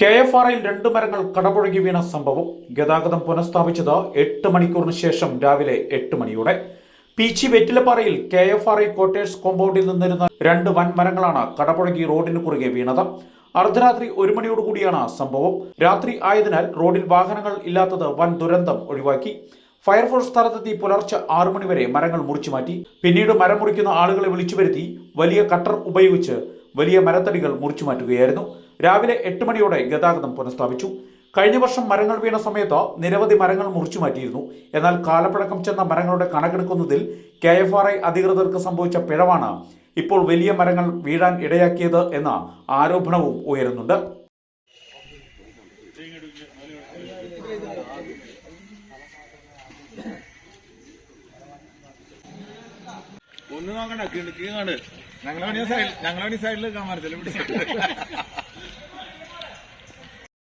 K F ആറിൽ രണ്ട് മരങ്ങൾ കടപുഴകി വീണ സംഭവം ഗതാഗതം പുനഃസ്ഥാപിച്ചത് എട്ട് മണിക്കൂറിന് ശേഷം രാവിലെ എട്ട് മണിയോടെ. Peechi വെറ്റിലപ്പാറയിൽ K F R I quarters കോമ്പൗണ്ടിൽ നിന്നിരുന്ന രണ്ട് വൻ മരങ്ങളാണ് കടപുഴകി റോഡിന് കുറുകെ വീണത്. അർദ്ധരാത്രി ഒരു മണിയോടുകൂടിയാണ് സംഭവം. രാത്രി ആയതിനാൽ റോഡിൽ വാഹനങ്ങൾ ഇല്ലാത്തത് വൻ ദുരന്തം ഒഴിവാക്കി. ഫയർഫോഴ്സ് സ്ഥലത്തെത്തി പുലർച്ചെ ആറു മണിവരെ മരങ്ങൾ മുറിച്ചു മാറ്റി പിന്നീട് മരം മുറിക്കുന്ന ആളുകളെ വിളിച്ചു വരുത്തി വലിയ കട്ടർ ഉപയോഗിച്ച് വലിയ മരത്തടികൾ മുറിച്ചു മാറ്റുകയായിരുന്നു. രാവിലെ എട്ട് മണിയോടെ ഗതാഗതം പുനഃസ്ഥാപിച്ചു. കഴിഞ്ഞ വർഷം മരങ്ങൾ വീണ സമയത്ത് നിരവധി മരങ്ങൾ മുറിച്ചു മാറ്റിയിരുന്നു. എന്നാൽ കാലപ്പഴക്കം ചെന്ന മരങ്ങളുടെ കണക്കെടുക്കുന്നതിൽ കെ എഫ് ആർ ഐ അധികൃതർക്ക് സംഭവിച്ച പിഴവാണ് ഇപ്പോൾ വലിയ മരങ്ങൾ വീഴാൻ ഇടയാക്കിയത് എന്ന ആരോപണവും ഉയരുന്നുണ്ട്. ഒന്ന് നോക്കണ്ട കിണക്ക് കണ്ട് ഞങ്ങളെ സൈഡിൽ ഞങ്ങളെ സൈഡിൽ കാണാൻ പറ്റില്ല